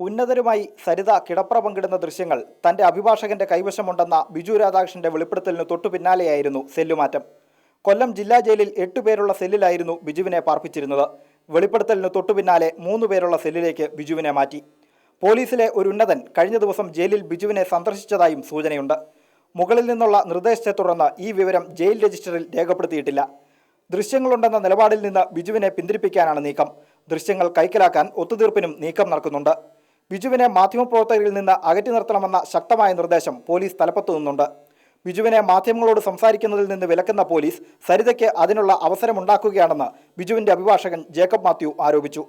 ഉന്നതരുമായി സരിത കിടപ്പറ പങ്കിടുന്ന ദൃശ്യങ്ങൾ തന്റെ അഭിഭാഷകന്റെ കൈവശമുണ്ടെന്ന ബിജു രാധാകൃഷ്ണന്റെ വെളിപ്പെടുത്തലിന് തൊട്ടു പിന്നാലെയായിരുന്നു സെല്ലുമാറ്റം. കൊല്ലം ജില്ലാ ജയിലിൽ എട്ട് പേരുള്ള സെല്ലിലായിരുന്നു ബിജുവിനെ പാർപ്പിച്ചിരുന്നത്. വെളിപ്പെടുത്തലിന് തൊട്ടു പിന്നാലെ മൂന്ന് പേരുള്ള സെല്ലിലേക്ക് ബിജുവിനെ മാറ്റി. പോലീസിലെ ഒരു ഉന്നതൻ കഴിഞ്ഞ ദിവസം ജയിലിൽ ബിജുവിനെ സന്ദർശിച്ചതായും സൂചനയുണ്ട്. മുകളിൽ നിന്നുള്ള നിർദ്ദേശത്തെ തുടർന്ന് ഈ വിവരം ജയിൽ രജിസ്റ്ററിൽ രേഖപ്പെടുത്തിയിട്ടില്ല. ദൃശ്യങ്ങളുണ്ടെന്ന നിലപാടിൽ നിന്ന് ബിജുവിനെ പിന്തിരിപ്പിക്കാനാണ് നീക്കം. ദൃശ്യങ്ങൾ കൈക്കലാക്കാൻ ഒത്തുതീർപ്പിനും നീക്കം നടക്കുന്നുണ്ട്. ബിജുവിനെ മാധ്യമപ്രവർത്തകരിൽ നിന്ന് അകറ്റി നിർത്തണമെന്ന ശക്തമായ നിർദ്ദേശം പോലീസ് തലപ്പത്തു നിന്നുണ്ട്. ബിജുവിനെ മാധ്യമങ്ങളോട് സംസാരിക്കുന്നതിൽ നിന്ന് വിലക്കുന്ന പോലീസ് സരിതയ്ക്ക് അതിനുള്ള അവസരമുണ്ടാക്കുകയാണെന്ന് ബിജുവിന്റെ അഭിഭാഷകൻ ജേക്കബ് മാത്യു ആരോപിച്ചു.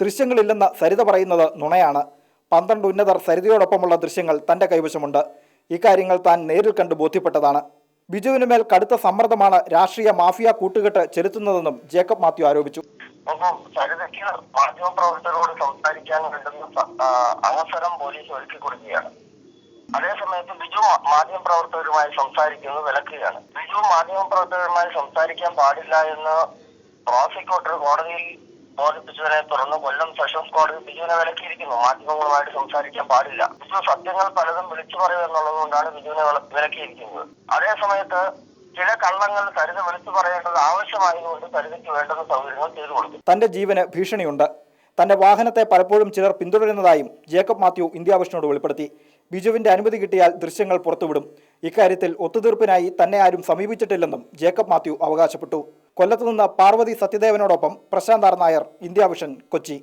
ദൃശ്യങ്ങളില്ലെന്ന് സരിത പറയുന്നത് നുണയാണ്. പന്ത്രണ്ട് ഉന്നതർ സരിതയോടൊപ്പമുള്ള ദൃശ്യങ്ങൾ തന്റെ കൈവശമുണ്ട്. ഇക്കാര്യങ്ങൾ താൻ നേരിൽ കണ്ട് ബോധ്യപ്പെട്ടതാണ്. ബിജുവിന് മേൽ കടുത്ത സമ്മർദ്ദമാണ് രാഷ്ട്രീയ മാഫിയ കൂട്ടുകെട്ട് ചെലുത്തുന്നതെന്നും ജേക്കബ് മാത്യു ആരോപിച്ചു. അപ്പം സരിതയ്ക്ക് മാധ്യമപ്രവർത്തകരോട് സംസാരിക്കാൻ വേണ്ടുന്ന അവസരം പോലീസ് ഒരുക്കി കൊടുക്കുകയാണ്. അതേസമയത്ത് ബിജു മാധ്യമ മാധ്യമപ്രവർത്തകരുമായി സംസാരിക്കുന്നത് വിലക്കുകയാണ്. ബിജു മാധ്യമപ്രവർത്തകരുമായി സംസാരിക്കാൻ പാടില്ല എന്ന് പ്രോസിക്യൂട്ടർ കോടതിയിൽ ബോധിപ്പിച്ചതിനെ തുടർന്ന് കൊല്ലം സെഷൻസ് കോടതി ബിജുവിനെ വിലക്കിയിരിക്കുന്നു. മാധ്യമങ്ങളുമായിട്ട് സംസാരിക്കാൻ പാടില്ല. ബിജു സത്യങ്ങൾ പലതും വിളിച്ചു പറയുക എന്നുള്ളത് കൊണ്ടാണ് ബിജുവിനെ വില- വിലക്കിയിരിക്കുന്നത്. അതേസമയത്ത് ചില കള്ളങ്ങൾ കരുത് വിളിച്ചു പറയേണ്ടത് ആവശ്യമായതുകൊണ്ട് കരുതിക്ക് വേണ്ടുന്ന സൗകര്യങ്ങൾ ചെയ്തു കൊടുക്കും. തന്റെ ജീവന് ഭീഷണിയുണ്ട്. തന്റെ വാഹനത്തെ പലപ്പോഴും ചിലർ പിന്തുടരുന്നതായും ജേക്കബ് മാത്യു ഇന്ത്യ വിഷനോട് വെളിപ്പെടുത്തി. ബിജുവിന്റെ അനുമതി കിട്ടിയാൽ ദൃശ്യങ്ങൾ പുറത്തുവിടും. ഇക്കാര്യത്തിൽ ഒത്തുതീർപ്പിനായി തന്നെ ആരും സമീപിച്ചിട്ടില്ലെന്നും ജേക്കബ് മാത്യു അവകാശപ്പെട്ടു. കൊല്ലത്തുനിന്ന് പാർവതി സത്യദേവനോടൊപ്പം പ്രശാന്ത് ആർ നായർ ഇന്ത്യ കൊച്ചി.